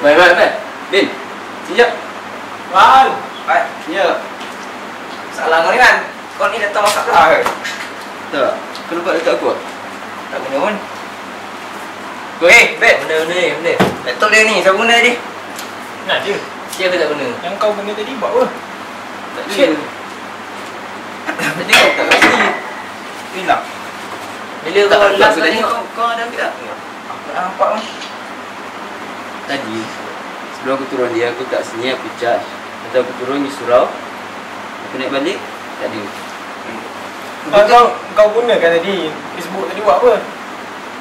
Baik, baik, baik. Bin, sekejap. Wan. Baik. Ya. Salah kau ni kan? Kau ni datang masak lah ke? Tak. Kau nampak letak aku? Tak guna pun. Eh, Bet. Benda, benda ni, benda. Laptop dia ni, siapa guna tadi? Nak je. Siapa tak guna? Yang kau guna tadi buat apa? Tak ada. Shit. Tadi kau tak kasi. Hilang. Bila Tak, kau last tadi kau, kau ada ambil tak? Aku nak nampak pun. Tadi, sebelum aku turun dia, aku tak sini aku charge. Lepas aku turun di surau. Aku naik balik, tak ada. Ah, kau kau gunakan tadi Facebook tadi buat apa?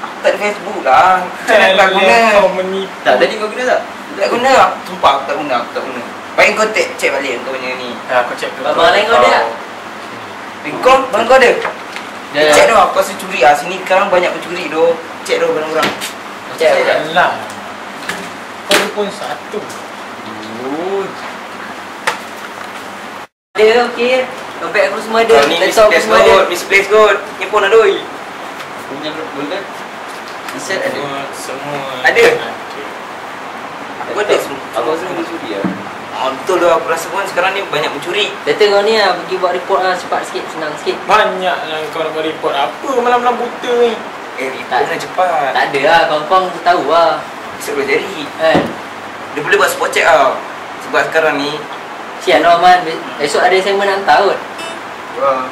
Aku tak ada Facebook lah. Macam mana aku tak guna? Kau menipu. Tak, tadi kau guna tak? Tak guna. Aku Sumpah aku tak guna, aku tak guna. Baik kau check, check balik kau punya ni. Ah, aku check dulu. Abang lain kau ada tak? Kau, barang kau ada? Dia Check dah, aku rasa curi lah. Sini sekarang banyak pencuri tu. Check dah barang orang. Check dah. Alah. Kau ada pun satu. Oh, Ada, okey. Dompet aku semua ada. Kau ni misplace semua ada. kot, misplace kot. Ni pun ada oi. punya bulan. Set ada. Semua semua. Ada? Aku ada semua. Aku rasa dia curi lah. Ah, betul lah, aku rasa pun sekarang ni banyak pencuri. Better kau ni lah pergi buat report lah cepat sikit, senang sikit. Banyak lah kau nak buat report apa malam-malam buta ni. Eh, report Tak. kena cepat. Tak ada lah, kau-kau tahu lah. Sebelum jadi. Kan? Dia boleh buat spot check tau. Sebab sekarang ni, Sian lah Man, esok ada assignment hantar kot. wah.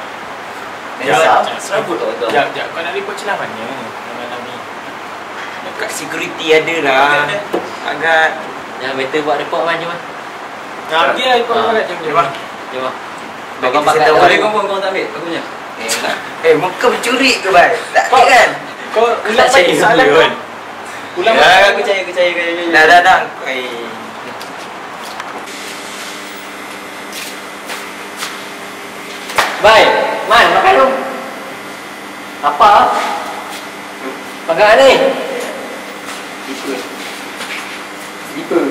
Ya, ya. Serabut tau kau. Jap, jap. Kau nak report celah mana? Dekat security ada lah. Agak. Yang better buat report Man, jom Man. Nah, pergi lah report Ah. kau kat jom Jom jom. lah. Jom. Bagi Kau kita pakai tahu kau pun kau tak ambil aku punya. Eh, eh, muka pencuri ke, Bai? Tak kan? Kau ulang balik percaya soalan kau. Ulang Ya, balik. aku percaya, aku percaya. Dah, dah, dah. Eh. Bye. Man, makan dong. Apa? Makan ni. Ikut. Slipper.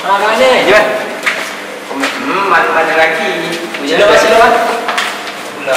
Makan ni. Jalan. Hmm, mana-mana lagi. Sila Man, sila Man. Pula.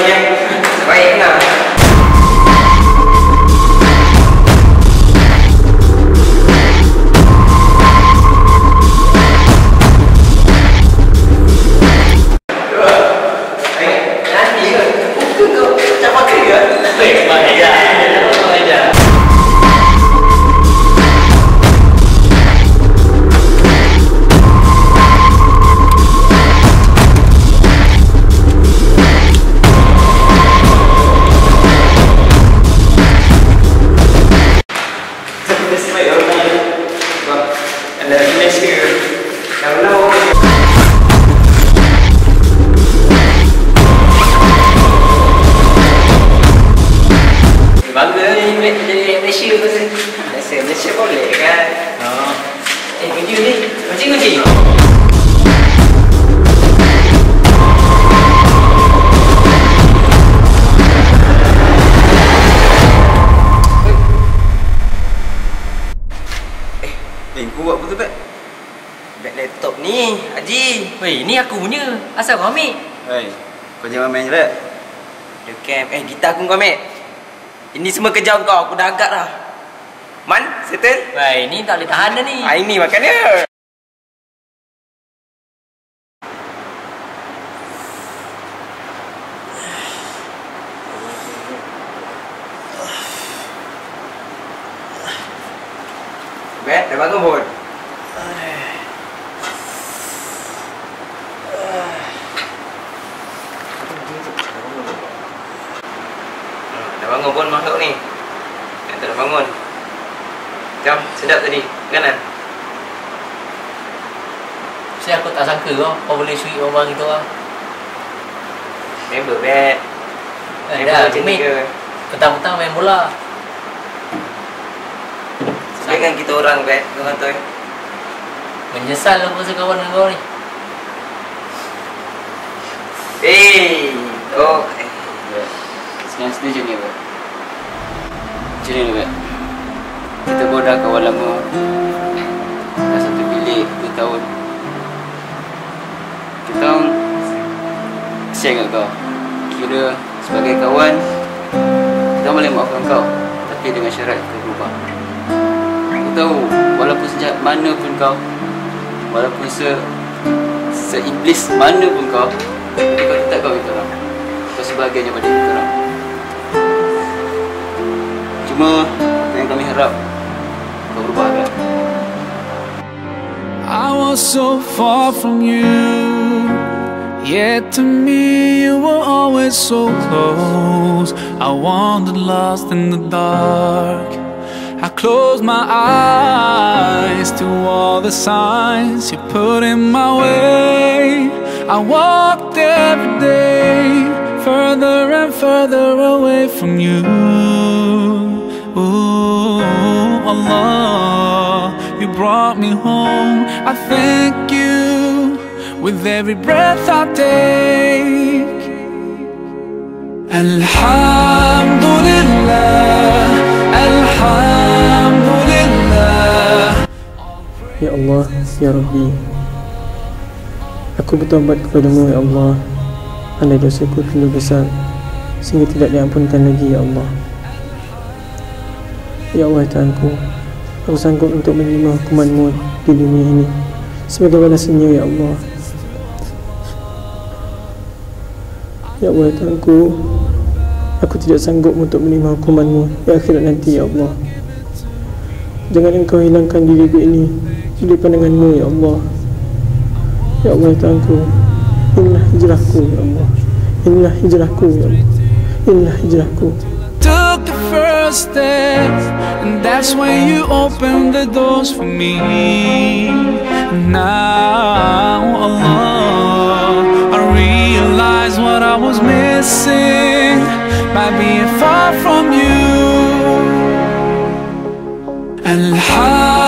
Gila bola ni eh. Baiklah. Nanti ke? Bukan kau macam pakai ke? Baik, baik. Ya, baik dekat laptop ni Haji Weh, ni aku punya Asal kau ambil? Weh, kau jangan main je? The camp Eh, gitar aku kau ambil Ini semua kerja kau Aku dah agak dah Man, settle? Weh, ni tak boleh tahan dah ni ha, Ini makan dia Bet, dah bangun pun. Dah bangun pun masuk ni. Yang tak bangun. Jam, sedap tadi. Kanan. Saya aku tak sangka kau Kau boleh sweet orang gitu lah Member bad. Eh, Member dah, macam ni? Petang-petang main bola Sebaikkan kita orang bad. Kau kata eh. Menyesal aku rasa kawan dengan kau ni Eh, kau Ya. Sekarang setuju ni Pak Macam ni Pak Kita pun dah kawan lama. Dah satu bilik 2 tahun. Kita orang Share kat kau. Kira sebagai kawan Kita boleh maafkan kau. Tapi dengan syarat kau berubah. Aku tahu Walaupun sejak mana pun kau Walaupun se Seiblis mana pun kau Cuma kami harap I was so far from you, yet to me you were always so close. I wandered lost in the dark. I closed my eyes to all the signs you put in my way. I walked every day further and further away from you. Ooh, Allah, you brought me home. I thank you with every breath I take. Alhamdulillah, Alhamdulillah. Ya Allah, Ya Rabbi Aku bertobat kepadamu Ya Allah. Andai dosaku terlalu besar Sehingga tidak diampunkan lagi Ya Allah. Ya Allah Tuhanku Aku sanggup untuk menerima hukumanmu di dunia ini Sebagai balasannya Ya Allah. Ya Allah Tuhanku Aku tidak sanggup untuk menerima hukumanmu di akhirat nanti Ya Allah. Jangan engkau hilangkan diriku ini dari pandanganmu ya Allah Ya Allah Tuhanku Inilah hijrahku ya Allah. Inilah hijrahku ya Allah. Inilah hijrahku. Took the first step, and that's when you opened the doors for me. Now, Allah, I realize what I was missing. By being far from you. Alhamdulillah,